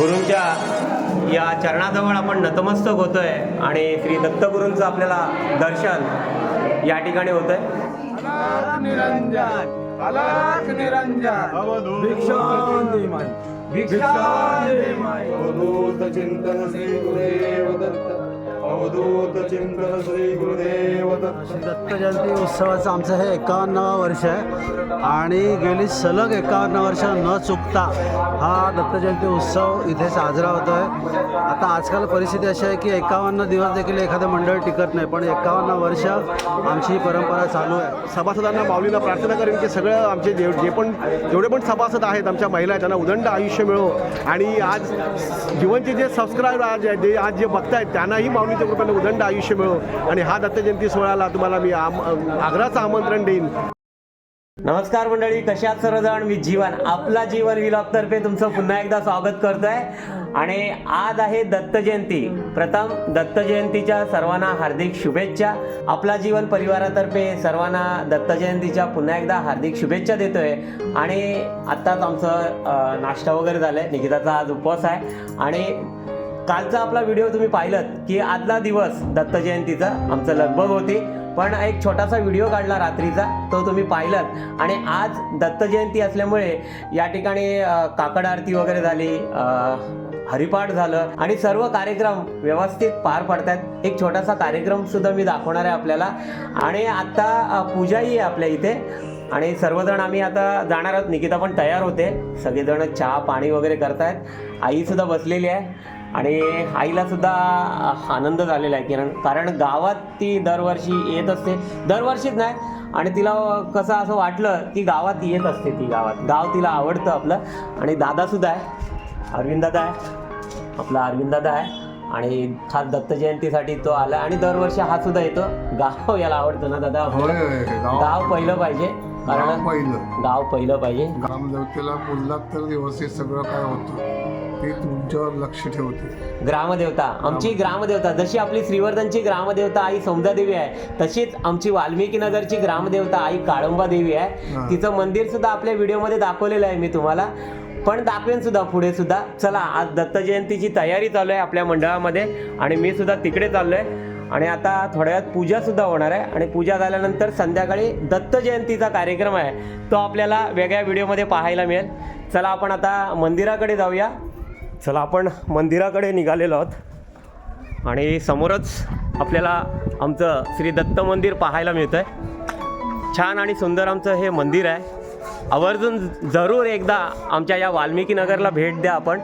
गुरूंच्या या चरणाजवळ आपण नतमस्तक होतोय आणि श्री दत्तगुरूंचं आपल्याला दर्शन या ठिकाणी माई अवधूत चिंतन श्री गुरुदेव दत्त अवधूत चिंतन श्री गुरुदेव दत्त. दत्त जयंती उत्सवाचं आमचं हे एकावन्नावं वर्ष आहे. आणि गेली सलग एकावन्न वर्ष न चुकता हा दत्तजयंती उत्सव इथे साजरा होतो आहे आता आजकाल परिस्थिती अशी आहे की एकावन्न दिवस देखील एखादं मंडळ टिकत नाही पण एकावन्न वर्ष आमची ही परंपरा चालू आहे. सभासदांना माऊलीला प्रार्थना करेन की सगळं आमचे जे जे पण जेवढे पण सभासद आहेत आमच्या महिला आहेत त्यांना उदंड आयुष्य मिळो. आणि आज जीवनचे जे सबस्क्राईबर आज जे- आज जे बघतायत त्यांनाही माऊलीच्या कृपेने उदंड आयुष्य मिळो. आणि हा दत्तजयंती सोहळ्याला तुम्हाला मी आम आग्रहाचं आमंत्रण देईन. नमस्कार मंडळी कशात सर्वजण? मी जीवन आपला जीवन विलॉग तर्फे तुमचं पुन्हा एकदा स्वागत करतोय. आणि आज आहे दत्त जयंती. प्रथम दत्त जयंतीच्या सर्वांना हार्दिक शुभेच्छा. आपला जीवन परिवारातर्फे सर्वांना दत्त जयंतीच्या पुन्हा एकदा हार्दिक शुभेच्छा देतोय. आणि आत्ताच आमचं नाश्ता वगैरे झालाय. निकिताचा आज उपवास आहे. आणि कालचा आपला व्हिडिओ तुम्ही पाहिलात की आदला दिवस दत्त जयंतीचा आमचं लगबग होती. पण एक छोटासा व्हिडिओ काढला रात्रीचा तो तुम्ही पाहिलात. आणि आज दत्त जयंती असल्यामुळे या ठिकाणी काकड आरती वगैरे झाली हरिपाठ झालं आणि सर्व कार्यक्रम व्यवस्थित पार पडतात एक छोटासा कार्यक्रम सुद्धा मी दाखवणार आहे आपल्याला. आणि आता पूजाही आहे आपल्या इथे. आणि सर्वजण आम्ही आता जाणार आहोत. निकिता पण तयार होते. सगळेजण चहा पाणी वगैरे करतायत. आईसुद्धा बसलेली आहे. आणि आईला सुद्धा आनंद झालेला आहे कारण. कारण गावात ती दरवर्षी येत असते. दरवर्षीच नाही. आणि तिला कसं असं वाटलं की गावात येत असते ती गावात. गाव तिला आवडतं आपलं. आणि दादासुद्धा आहे. अरविंद दादा आहे. आपला अरविंद दादा आहे. आणि खास दत्त जयंतीसाठी तो आला आणि दरवर्षी हा सुद्धा येतो. गाव याला आवडतं ना दादा? गाव गाव पहिलं पाहिजे. गाव कारण पहिलं. गाव पहिलं पाहिजे. ग्रामदेवतेला बोललात तर व्यवस्थित सगळं काय होतं. ते तुमच्यावर लक्ष ठेवते. ग्रामदेवता आमची ग्रामदेवता. जशी आपली श्रीवर्धनची ग्रामदेवता आई सौंदादेवी आहे तशीच आमची वाल्मिकी नगरची ग्रामदेवता आई काळंबा देवी आहे. तिचं मंदिर सुद्धा आपल्या व्हिडिओमध्ये दाखवलेलं आहे मी तुम्हाला. पण दाखवेन सुद्धा पुढे सुद्धा. चला आज दत्त जयंतीची तयारी चालू आहे आपल्या मंडळामध्ये आणि मी सुद्धा तिकडे चाललो आहे आणि आता थोड्या वेळात पूजा सुद्धा होणार आहे. आणि पूजा झाल्यानंतर संध्याकाळी दत्त जयंतीचा कार्यक्रम आहे. तो आपल्याला वेगळ्या व्हिडिओमध्ये पाहायला मिळेल. चला आपण आता मंदिराकडे जाऊया. चला आपण मंदिराकडे निघालेलो आहोत. आणि समोरच आपल्याला आमचं श्री दत्त मंदिर पाहायला मिळतं आहे छान आणि सुंदर आमचं हे मंदिर आहे. आवर्जून जरूर एकदा आमच्या या वाल्मिकी नगरला भेट द्या आपण.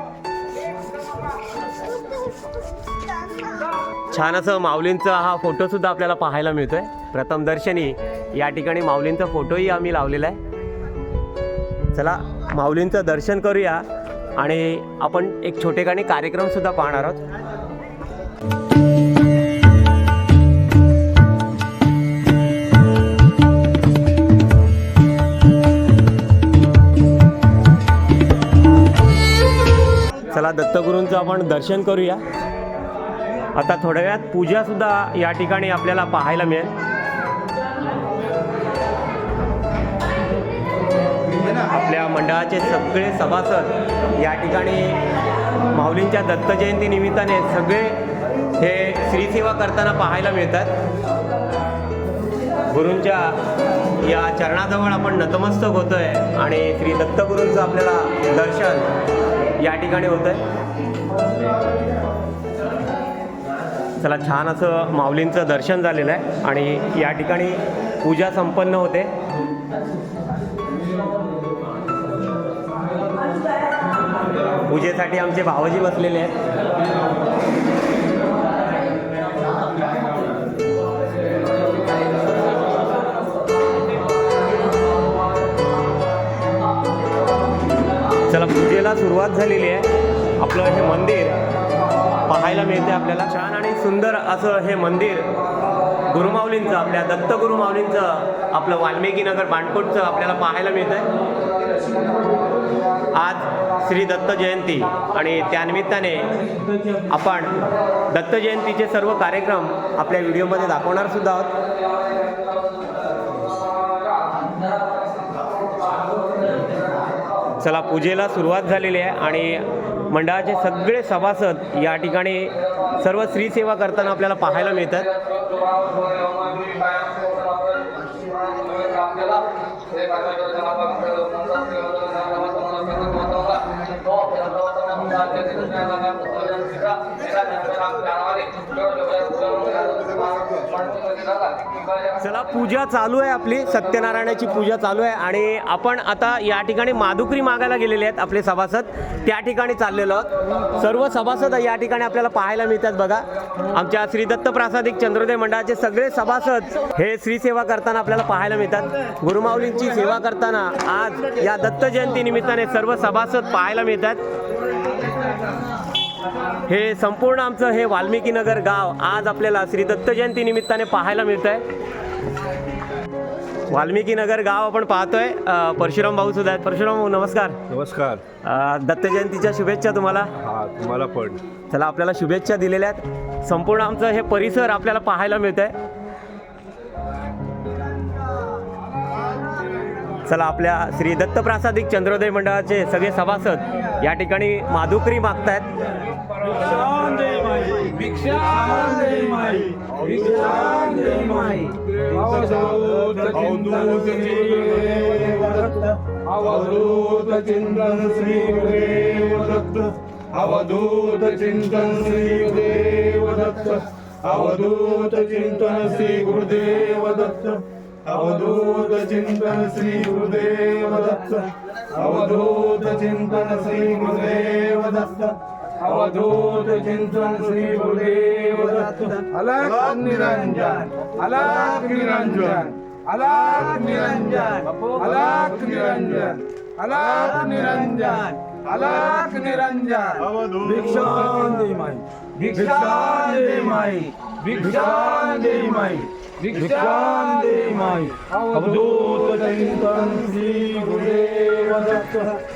छान असं माऊलींचा हा फोटोसुद्धा आपल्याला पाहायला मिळतोय. प्रथमदर्शनी या ठिकाणी माऊलींचा फोटोही आम्ही लावलेला आहे. चला माऊलींचं दर्शन करूया. आणि आपण एक छोटेखानी कार्यक्रमसुद्धा पाहणार आहोत. चला दत्तगुरूंचं आपण दर्शन करूया. आता थोड्या वेळात पूजासुद्धा या ठिकाणी आपल्याला पाहायला मिळेल. आपल्या मंडळाचे सगळे सभासद या ठिकाणी माऊलींच्या दत्त जयंती निमित्ताने सगळे हे श्रीसेवा करताना पाहायला मिळतात. गुरूंच्या या चरणाजवळ आपण नतमस्तक होतोय आणि श्री दत्तगुरूंचं आपल्याला दर्शन या ठिकाणी होतंय. चला छान असं माऊलींचं दर्शन झालेलं आहे आणि या ठिकाणी पूजा संपन्न होते. पूजेसाठी आमचे भावजी बसलेले आहेत. चला पूजेला सुरुवात झालेली आहे. आपलं हे मंदिर पाहायला मिळते आपल्याला. छान आणि सुंदर असं हे मंदिर. गुरुमाऊलींचं आपल्या दत्त गुरुमाऊलींचं आपलं वाल्मिकी नगर बाणकोटचं आपल्याला पाहायला मिळतंय. आज श्री दत्त जयंती आणि त्यानिमित्ताने आपण दत्त जयंतीचे सर्व कार्यक्रम आपल्या व्हिडिओमध्ये दाखवणार सुद्धा आहोत. चला पूजेला सुरुवात झालेली आहे आणि मंडळाचे सगळे सभासद या ठिकाणी सर्व स्त्रीसेवा करताना आपल्याला पाहायला मिळतात. Alto, Alto, Alto. चला पूजा चालू आहे आपली. सत्यनारायणाची पूजा चालू आहे आणि आपण आता या ठिकाणी माधुकरी मागायला गेलेले आहेत आपले सभासद. त्या ठिकाणी चाललेलो आहोत. सर्व सभासद या ठिकाणी आपल्याला पाहायला मिळतात बघा. आमच्या श्री दत्त प्रासादिक चंद्रोदय मंडळाचे सगळे सभासद हे श्री सेवा करताना आपल्याला पाहायला मिळतात. गुरुमाऊलींची सेवा करताना आज या दत्त जयंती निमित्ताने सर्व सभासद पाहायला मिळतात. हे संपूर्ण आमचं हे वाल्मिकी नगर गाव आज आपल्याला श्री दत्त जयंती निमित्ताने पाहायला मिळत आहे वाल्मिकी नगर गाव आपण पाहतोय. परशुराम भाऊ सुद्धा आहेत. परशुराम भाऊ नमस्कार. नमस्कार. दत्त जयंतीच्या शुभेच्छा तुम्हाला. हा तुम्हाला पण. चला आपल्याला शुभेच्छा दिलेल्या आहेत. संपूर्ण आमचं हे परिसर आपल्याला पाहायला मिळत आहे चला आपल्या श्री दत्त प्रासादिक चंद्रोदय मंडळाचे सगळे सभासद या ठिकाणी माधुकरी मागतायत. भिक्षांजय माई अवधूत अवधूत अवधूत चिंतन श्री देवदत्त अवधूत चिंतन श्री देवदत्त अवधूत चिंतन श्री गुरुदेवदत्त अवधूत चिंतन श्री गुरुदेवदत्त अवधूत चिंतन श्री गुरुदेवदत्त अवधूत चिंतन श्री गुरुदेव दत्त अलग निरंजन अलग निरंजन अलग निरंजन अलग निरंजन अलग निरंजन अलग निरंजन भिक्षान दे माई भिक्षान दे माई भिक्षान दे माई भिक्षान दे माई अवधूत चिंतन श्री गुरुदेव दत्त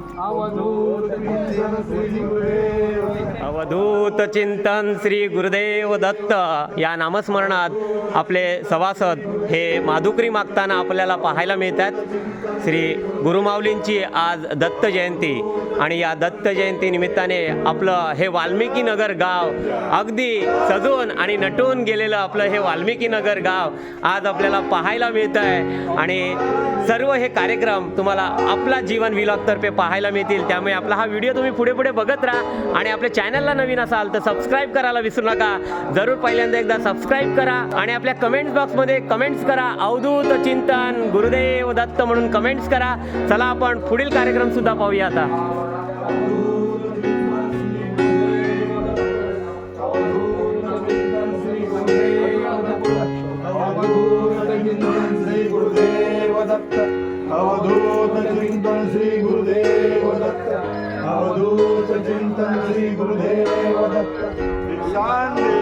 अवधूत चिंतन श्री गुरुदेव दत्त अवधूत चिंतन श्री गुरुदेव दत्त या नामस्मरणात आपले सभासद हे माधुकरी मागताना आपल्याला पाहायला मिळतात. श्री गुरुमाऊलींची आज दत्त जयंती आणि या दत्त जयंती निमित्ताने आपलं हे वाल्मिकी नगर गाव अगदी सजून आणि नटून गेलेलं आपलं हे वाल्मिकी नगर गाव आज आपल्याला पाहायला मिळतं आहे आणि सर्व हे कार्यक्रम तुम्हाला आपला जीवन विलॉग तर्फे पाहायला मिळतील. त्यामुळे आपला हा व्हिडिओ तुम्ही पुढे पुढे बघत राहा. आणि आपल्या चॅनलला नवीन असाल तर सबस्क्राईब करायला विसरू नका. जरूर पहिल्यांदा एकदा सबस्क्राईब करा आणि आपल्या कमेंट्स बॉक्समध्ये कमेंट्स करा. अवधूत चिंतन गुरुदेव दत्त म्हणून कमेंट्स करा. चला आपण पुढील कार्यक्रम सुद्धा पाहूया आता. अवधूत चिंतन श्री गुरुदेव दत्त अवधूत चिंतन श्री गुरुदेव दत्त भिक्षान दे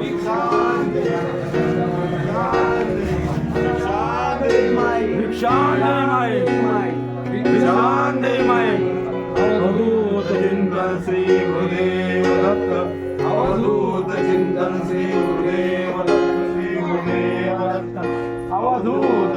भिक्षान दे माई भिक्षान दे माई अवधूत चिंतन श्री गुरुदेव दत्त अवधूत चिंतन श्री गुरुदेव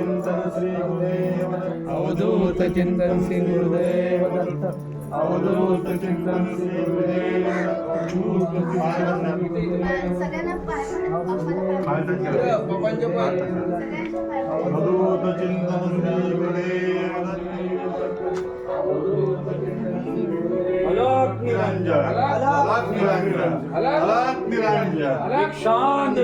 ಜಯ ಜಯ ಶ್ರೀ ಗುರುವೇ ಅವಧೂತ ಚಿಂತನ್ ಸಿಂಹ ಗುರುವೇ ಅವಧೂತ ಚಿಂತನ್ ಸಿಂಹ ಗುರುವೇ ಅವಧೂತ ಚಿಂತನ್ ಅವಧೂತ ಚಿಂತನ್ ಸಿಂಹ ಗುರುವೇ ದತ್ತ ಎಲ್ಲರಿಗೂ ಸರ್ವನಾಮ ಪಾರಮ ಅವಧೂತ ಚಿಂತನ್ ಸಿಂಹ ಗುರುವೇ ಎಲ್ಲ ಲಕ್ಷ್ಮೀ ವಂದನ ಲಕ್ಷ್ಮೀ ವಂದನ ಲಕ್ಷ್ಮೀ ವಂದನ ಲಕ್ಷ್ಮೀ ವಂದನ ವಿಖ್ಯಾಂತ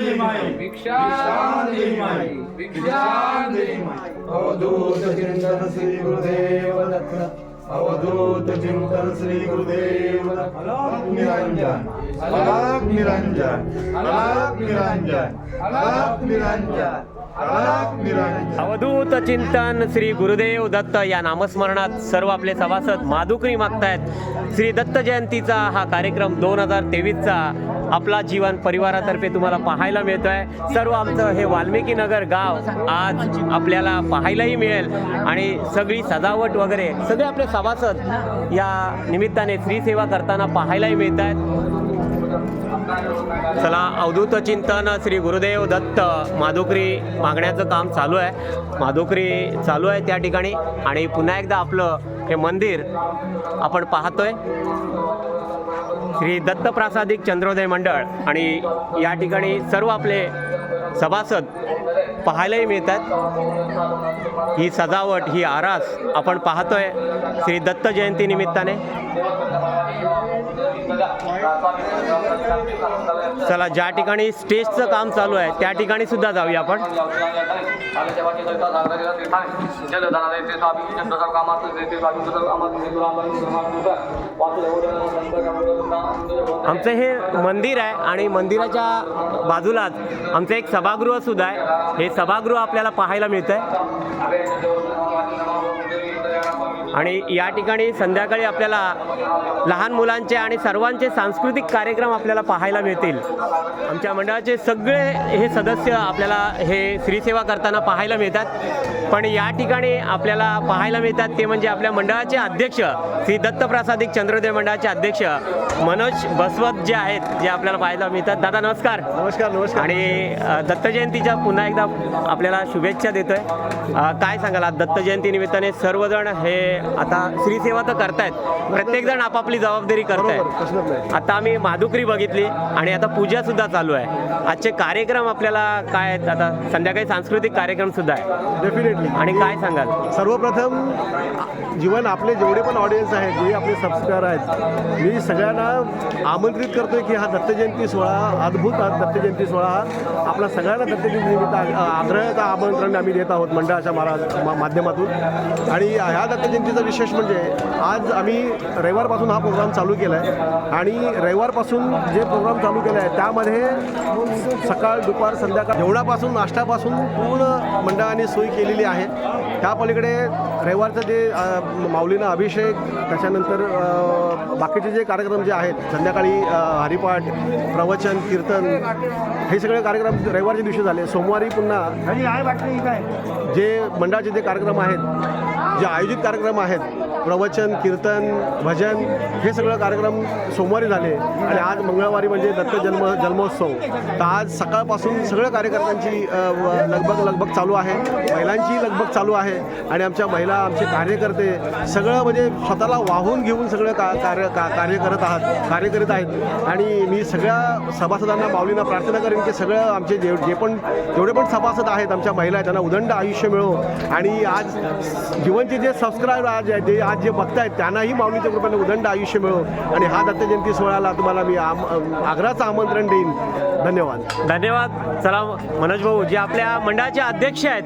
ಜೈ भिक्षां दे माई भिक्षां दे माई अवधूत चिंतन श्री गुरुदेव दत्त। अवधूत चिंतन श्री गुरुदेव निरंजन। अलग निरंजन। अलग निरंजन। अलग निरंजन। अवधूत चिंतन श्री गुरुदेव दत्त या नामस्मरणात सर्व आपले सभासद माधुकरी मागतायत. श्री दत्त जयंतीचा हा कार्यक्रम दोन हजार तेवीसचा आपला जीवन परिवारातर्फे तुम्हाला पाहायला मिळतो आहे सर्व आमचं हे वाल्मिकी नगर गाव आज आपल्याला पाहायलाही मिळेल. आणि सगळी सजावट वगैरे सगळे आपले सभासद या निमित्ताने स्त्रीसेवा करताना पाहायलाही मिळत आहेत चला अवधूत चिंतन श्री गुरुदेव दत्त माधुकरी मागण्याचं काम चालू आहे. माधुकरी चालू आहे त्या ठिकाणी. आणि पुन्हा एकदा आपलं हे मंदिर आपण पाहतोय. श्री दत्त प्रासादिक चंद्रोदय मंडळ आणि या ठिकाणी सर्व आपले सभासद पाहायलाही मिळतात. ही सजावट ही आरास आपण पाहतोय श्री दत्त जयंती निमित्ताने. चला ज्या ठिकाणी स्टेजचं काम चालू आहे त्या ठिकाणी सुद्धा जाऊया आपण. आमचं हे मंदिर आहे आणि मंदिराच्या बाजूलाच आमचं एक सभागृह सुद्धा आहे. हे सभागृह आपल्याला पाहायला मिळतंय. आणि या ठिकाणी संध्याकाळी आपल्याला लहान मुलांचे आणि सर्वांचे सांस्कृतिक कार्यक्रम आपल्याला पाहायला मिळतील. आमच्या मंडळाचे सगळे हे सदस्य आपल्याला हे श्रीसेवा करताना पाहायला मिळतात. पण या ठिकाणी आपल्याला पाहायला मिळतात ते म्हणजे आपल्या मंडळाचे अध्यक्ष श्री दत्तप्रसादिक चंद्रोदय मंडळाचे अध्यक्ष मनोज बसवत जे आहेत जे आपल्याला पाहायला मिळतात. दादा नमस्कार. नमस्कार नमस्कार. आणि दत्त जयंतीच्या पुन्हा एकदा आपल्याला शुभेच्छा देतोय. काय सांगाल दत्त जयंती निमित्ताने सर्वजण हे आता श्रीसेवा तर करतायत. प्रत्येक जण आपापली जबाबदारी करतायत. नाही. आता आम्ही माधुकरी बघितली आणि आता पूजा सुद्धा चालू आहे. आजचे कार्यक्रम आपल्याला काय आहेत? आता संध्याकाळी सांस्कृतिक कार्यक्रम सुद्धा आहे. डेफिनेटली आणि काय सांगाल? सर्वप्रथम जीवन आपले जेवढे पण ऑडियन्स आहेत जे आपले सबस्क्रायबर आहेत मी सगळ्यांना आमंत्रित करतोय की हा दत्तजयंती सोहळा अद्भुत दत्तजयंती सोहळा हा आपला सगळ्यांना दत्तजयंती निमित्त आग्रहाचं आमंत्रण आम्ही देत आहोत मंडळाच्या मारा मा- माध्यमातून. आणि ह्या दत्तजयंतीचा विशेष म्हणजे आज आम्ही रविवारपासून हा प्रोग्राम चालू केला आहे आणि रविवारपासून जे प्रोग्राम चालू केला आहे त्यामध्ये सकाळ दुपार संध्याकाळ जेवणापासून नाश्त्यापासून पूर्ण मंडळाने सोय केलेली आहे त्या पलीकडे रविवारचं जे माऊलींना अभिषेक त्याच्यानंतर बाकीचे जे कार्यक्रम जे आहेत संध्याकाळी हरिपाठ प्रवचन कीर्तन हे सगळे कार्यक्रम रविवारच्या दिवशी झाले. सोमवारी पुन्हा जे मंडळाचे जे कार्यक्रम आहेत जे आयोजित कार्यक्रम आहेत प्रवचन कीर्तन भजन हे सगळं कार्यक्रम सोमवारी झाले. आणि आज मंगळवारी म्हणजे दत्त जन्म जन्मोत्सव. तर आज सकाळपासून सगळं कार्यकर्त्यांची लगभग लगभग लगबग लगबग चालू आहे. महिलांची लगबग चालू आहे. आणि आमच्या महिला आमचे कार्यकर्ते सगळं म्हणजे स्वतःला वाहून घेऊन सगळं का कार्य का कार्य करत आहात कार्य करीत आहेत. आणि मी सगळ्या सभासदांना माऊलींना प्रार्थना करेन की सगळं आमचे जे जे पण जेवढे पण सभासद आहेत आमच्या महिला आहेत त्यांना उदंड आयुष्य मिळो. आणि आज जीवनचे जे सबस्क्राईब आज जे जे आज जे बघतायत त्यांनाही माऊलीच्या कृपेने उदंड आयुष्य मिळो. आणि हा दत्त जयंती सोहळ्याला तुम्हाला मी आम आग्रहाचं आमंत्रण देईन. धन्यवाद. धन्यवाद. चला मनोज भाऊ जे आपल्या मंडळाचे अध्यक्ष आहेत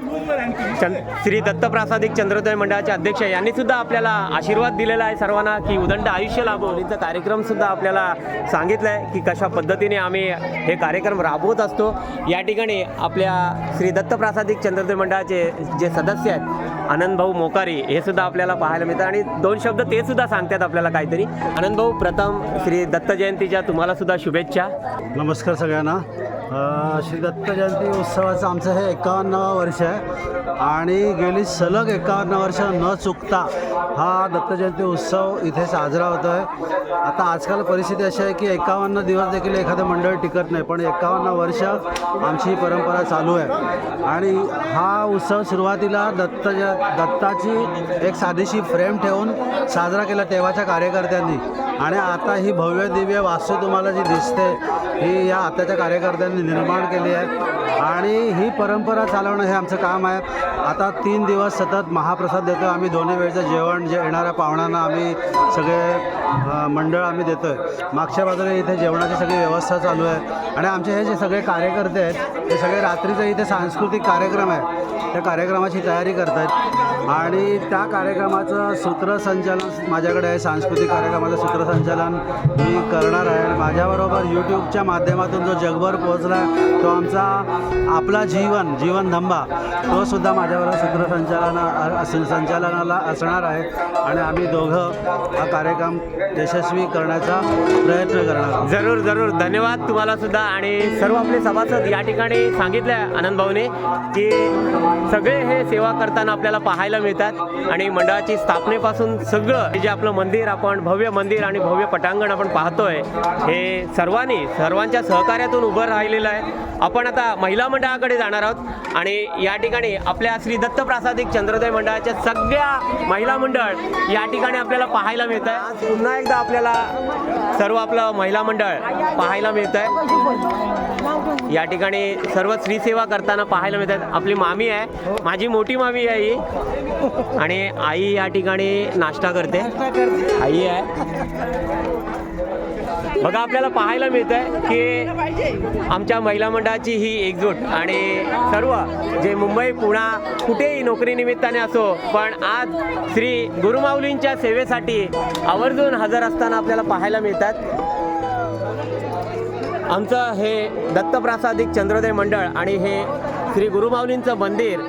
चंद श्री दत्तप्रासादिक चंद्रोदय मंडळाचे अध्यक्ष आहे यांनी सुद्धा आपल्याला आशीर्वाद दिलेला आहे सर्वांना की उदंड आयुष्य लाभो. यांचा कार्यक्रम सुद्धा आपल्याला सांगितलं आहे की कशा पद्धतीने आम्ही हे कार्यक्रम राबवत असतो. या ठिकाणी आपल्या श्री दत्तप्रासादिक चंद्रोदय मंडळाचे जे सदस्य आहेत आनंद भाऊ मोकारी हे सुद्धा आपल्याला पाहायला मिळतात. आणि दोन शब्द ते सुद्धा सांगतात आपल्याला काहीतरी. आनंद भाऊ प्रथम श्री दत्त जयंतीच्या तुम्हाला सुद्धा शुभेच्छा. नमस्कार सगळ्यांना. श्री दत्त जयंती उत्सवाचं आमचं हे एकावन्नावं वर्ष आहे. आणि गेली सलग एकावन्न वर्ष न चुकता हा दत्त जयंती उत्सव इथे साजरा होतो आहे आता आजकाल परिस्थिती अशी आहे की एकावन्न दिवस देखील एखादं मंडळ टिकत नाही पण एकावन्न वर्ष आमची ही परंपरा चालू आहे. आणि हा उत्सव सुरुवातीला दत्त दत्ताची एक साधीशी फ्रेम ठेवून साजरा केला तेव्हाच्या कार्यकर्त्यांनी. आणि आता ही भव्य दिव्य वास्तू तुम्हाला जी दिसते ही या आताच्या कार्यकर्त्यांनी निर्माण केली आहे. आणि ही परंपरा चालवणं हे आमचं काम आहे. आता तीन दिवस सतत महाप्रसाद देतो आम्ही दोन्ही वेळचं जेवण जे येणाऱ्या पाहुण्यांना आम्ही सगळे मंडळ आम्ही देतो आहे मागच्या बाजूला इथे जेवणाची सगळी व्यवस्था चालू आहे. आणि आमचे हे जे सगळे कार्यकर्ते आहेत ते सगळे रात्रीचं इथे सांस्कृतिक कार्यक्रम आहे त्या कार्यक्रमाची तयारी करत आहेत आणि त्या कार्यक्रमाचं सूत्रसंचालन माझ्याकडे आहे सांस्कृतिक कार्यक्रमाचं सूत्रसंचालन मी करणार आहे. आणि माझ्याबरोबर यूट्यूबच्या माध्यमातून जो जगभर पोहोचला तो आमचा आपला जीवन जीवन धंबा तो सुद्धा माझ्याबरोबर सूत्रसंचालन संचालनाला असणार आहे. आणि आम्ही दोघं हा कार्यक्रम यशस्वी करण्याचा प्रयत्न करणार जरूर जरूर. धन्यवाद तुम्हाला सुद्धा. आणि सर्व आपले सभासद या ठिकाणी सांगितलं आहे आनंद भाऊने की सगळे हे सेवा करताना आपल्याला पाहायला मिळतात. आणि मंडळाची स्थापनेपासून सगळं हे जे आपलं मंदिर आपण भव्य मंदिर आणि भव्य पटांगण आपण पाहतोय हे सर्वांनी सर्वांच्या सहकार्यातून उभं राहिलेलं आहे. आपण आता महिला मंडळाकडे जाणार आहोत आणि या ठिकाणी आपल्या श्री दत्त प्रासादिक चंद्रोदय मंडळाच्या सगळ्या महिला मंडळ या ठिकाणी आपल्याला पाहायला मिळत आहे आज पुन्हा एकदा आपल्याला सर्व आपलं महिला मंडळ पाहायला मिळत आहे या ठिकाणी सर्व स्त्री सेवा करताना पाहायला मिळतात. आपली मामी आहे. माझी मोठी मामी आहे ही. आणि आई या ठिकाणी नाश्ता करते. आई आहे. बघा आपल्याला पाहायला मिळत आहे की आमच्या महिला मंडळाची ही एकजूट आणि सर्व जे मुंबई पुणा कुठेही नोकरी निमित्ताने असो पण आज श्री गुरुमाऊलींच्या सेवेसाठी आवर्जून हजर असताना आपल्याला पाहायला मिळतात. आमचं हे दत्तप्रासादिक चंद्रोदय मंडळ आणि हे श्री गुरुमाऊलींचं मंदिर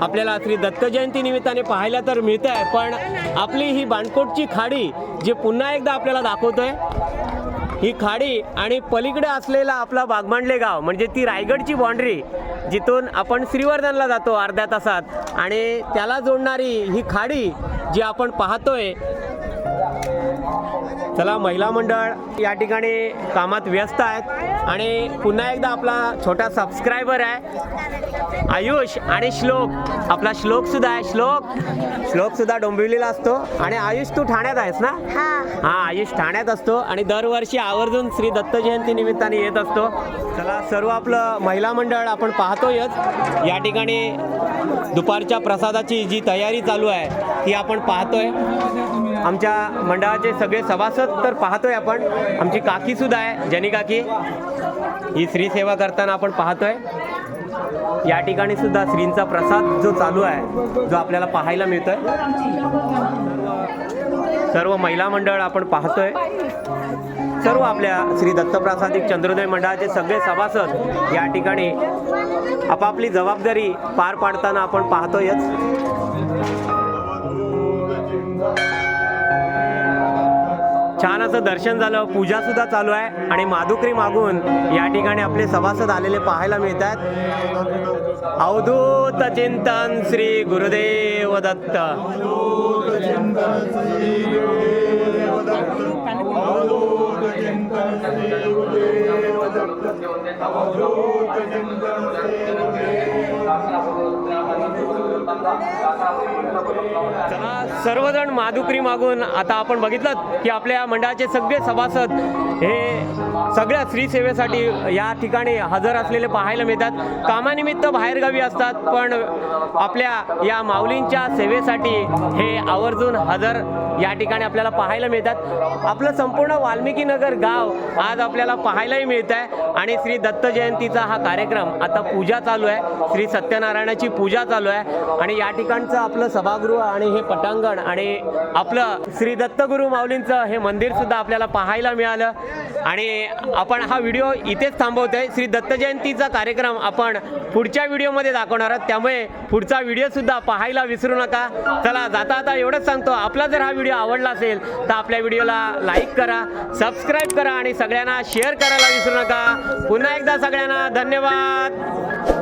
आपल्याला श्री दत्तजयंती निमित्ताने पाहायला तर मिळतं आहे पण आपली ही बाणकोटची खाडी जी पुन्हा एकदा आपल्याला दाखवतोय ही खाडी आणि पलीकडे असलेला आपला बागमांडले गाव म्हणजे ती रायगडची बाँड्री जिथून आपण श्रीवर्धनला जातो अर्ध्या तासात आणि त्याला जोडणारी ही खाडी जी आपण पाहतोय चला महिला मंडळ या ठिकाणी कामात व्यस्त आहेत आणि पुन्हा एकदा आपला छोटा सबस्क्रायबर आहे आयुष आणि श्लोक. आपला श्लोक सुद्धा आहे श्लोक. श्लोक सुद्धा डोंबिवलीला असतो. आणि आयुष तू ठाण्यात आहेस ना? हा आयुष ठाण्यात असतो आणि दरवर्षी आवर्जून श्री दत्त जयंती निमित्ताने येत असतो. चला सर्व आपलं महिला मंडळ आपण पाहतोयच. या ठिकाणी दुपारच्या प्रसादाची जी तयारी चालू आहे ती आपण पाहतोय. आमच्या मंडळाचे सगळे सभासद तर पाहतोय आपण. आमची काकी सुद्धा आहे जनी काकी. ही श्री सेवा करताना आपण पाहतोय. या ठिकाणी सुद्धा श्रींचा प्रसाद जो चालू आहे जो आपल्याला पाहायला मिळतोय. सर्व महिला मंडळ आपण पाहतोय. सर्व आपल्या श्री दत्तप्रासादिक चंद्रोदय मंडळाचे सगळे सभासद या ठिकाणी आपापली जबाबदारी पार पाडताना आपण पाहतोयच. छान असं दर्शन झालं. पूजा सुद्धा चालू आहे. आणि माधुकरी मागून या ठिकाणी आपले सभासद आलेले पाहायला मिळतात. अवधूत चिंतन श्री गुरुदेव दत्त. चला सर्वजण माधुकरी मागून आता आपण बघितलं की आपल्या मंडळाचे सगळे सभासद हे सगळ्या स्त्रीसेवेसाठी या ठिकाणी हजर असलेले पाहायला मिळतात. कामानिमित्त बाहेरगावी असतात पण आपल्या या माऊलींच्या सेवेसाठी हे आवर्जून हजर या ठिकाणी आपल्याला पाहायला मिळतात. आपलं संपूर्ण वाल्मिकी नगर गाव आज आपल्याला पाहायलाही मिळत आहे आणि श्री दत्त जयंतीचा हा कार्यक्रम आता पूजा चालू आहे. श्री सत्यनारायणाची पूजा चालू आहे. आणि या ठिकाणचं आपलं सभागृह आणि हे पटांगण आणि आपलं श्री दत्तगुरु माऊलींचं हे मंदिर सुद्धा आपल्याला पाहायला मिळालं. आणि आपण हा व्हिडिओ इथेच थांबवतोय. श्री दत्त जयंतीचा कार्यक्रम आपण पुढच्या व्हिडिओमध्ये दाखवणार आहोत. त्यामुळे पुढचा व्हिडिओ सुद्धा पाहायला विसरू नका. चला जाता आता एवढंच सांगतो. आपला जर हा व्हिडिओ आवडला असेल तर आपल्या व्हिडिओला लाईक करा सबस्क्राईब करा आणि सगळ्यांना शेअर करायला विसरू नका. पुन्हा एकदा सगळ्यांना धन्यवाद.